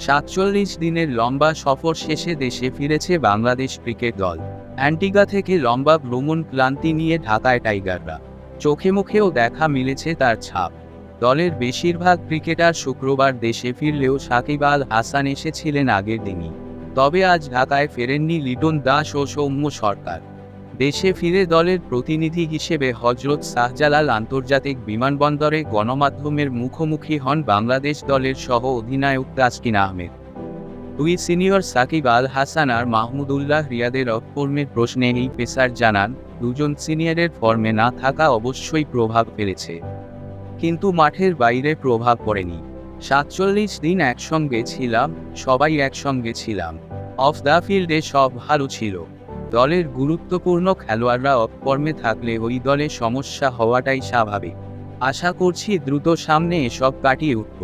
সাতচল্লিশ দিনের লম্বা সফর শেষে দেশে ফিরেছে বাংলাদেশ ক্রিকেট দল। অ্যান্টিগা থেকে লম্বা ভ্রমণ ক্লান্তি নিয়ে ঢাকায় টাইগাররা। চোখে মুখেও দেখা মিলেছে তার ছাপ। দলের বেশিরভাগ ক্রিকেটার শুক্রবার দেশে ফিরলেও সাকিব আল হাসান এসেছিলেন আগের দিনই। তবে আজ ঢাকায় ফেরেননি লিটন দাস ও সৌম্য সরকার। দেশে ফিরে দলের প্রতিনিধি হিসেবে হজরত শাহজালাল আন্তর্জাতিক বিমানবন্দরে গণমাধ্যমের মুখোমুখি হন বাংলাদেশ দলের সহ অধিনায়ক তাসকিন আহমেদ। দুই সিনিয়র সাকিব আল হাসান আর মাহমুদুল্লাহ রিয়াদের অফর্মের প্রশ্নে এই পেসার জানান, দুজন সিনিয়রের ফর্মে না থাকা অবশ্যই প্রভাব ফেলেছে। কিন্তু মাঠের বাইরে প্রভাব পড়েনি। সাতচল্লিশ দিন একসঙ্গে ছিলাম, সবাই একসঙ্গে ছিলাম। অফ দ্য ফিল্ডে সব ভালো ছিল। দলের গুরুত্বপূর্ণ খেলোয়াড়রা অফর্মে থাকলে ওই দলে সমস্যা হওয়াটাই স্বাভাবিক। আশা করছি দ্রুত সামনে এসব কাটিয়ে উঠব।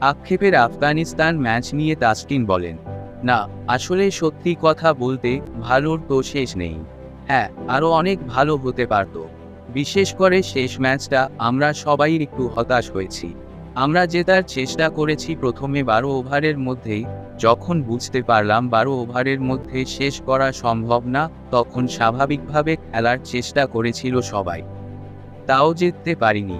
আক্ষেপের আফগানিস্তান ম্যাচ নিয়ে তাসকিন বলেন, না, আসলে সত্যি কথা বলতে ভালোর তো শেষ নেই। হ্যাঁ আরও অনেক ভালো হতে পারত। বিশেষ করে শেষ ম্যাচটা আমরা সবাই একটু হতাশ হয়েছি। আমরা জেতার চেষ্টা করেছি প্রথমে বারো ওভারের মধ্যেই যখন বুঝতে পারলাম বারো ওভারের মধ্যে শেষ করা সম্ভব না, তখন স্বাভাবিকভাবে খেলার চেষ্টা করেছিল সবাই। তাও জিততে পারিনি।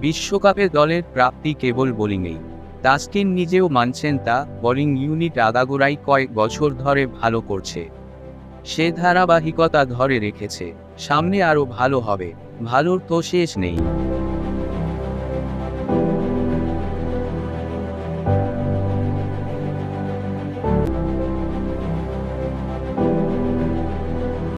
বিশ্বকাপে দলের প্রাপ্তি কেবল বোলিংয়েই। তাসকিন নিজেও মানছেন তা, বোলিং ইউনিট আগাগোড়াই কয়েক বছর ধরে ভালো করছে। সে ধারাবাহিকতা ধরে রেখেছে। সামনে আরও ভালো হবে। ভালোর তো শেষ নেই।